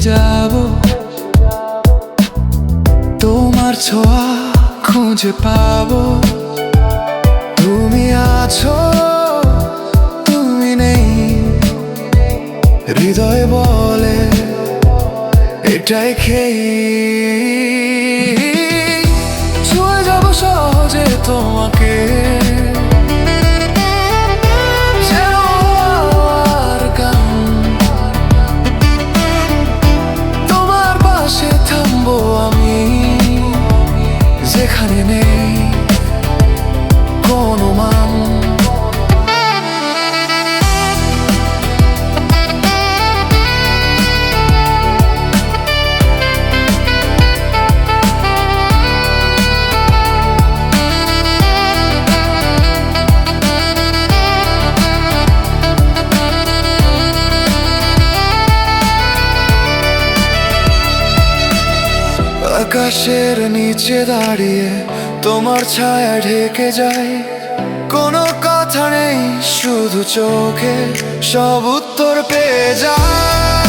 যাব। তোমার ছোঁয়া খুঁজে পাবো। তুমি আছো, তুমি নেই। হৃদয় বলে এটাই খেয়ে। ছুঁয়ে যাব সহজে তোমাকে। কোনো আকাশের নিচে দাঁড়িয়ে তোমার ছায়া ঢেকে যায়। কোনো কথা নেই, শুধু চোখে সব উত্তর পেয়ে যায়।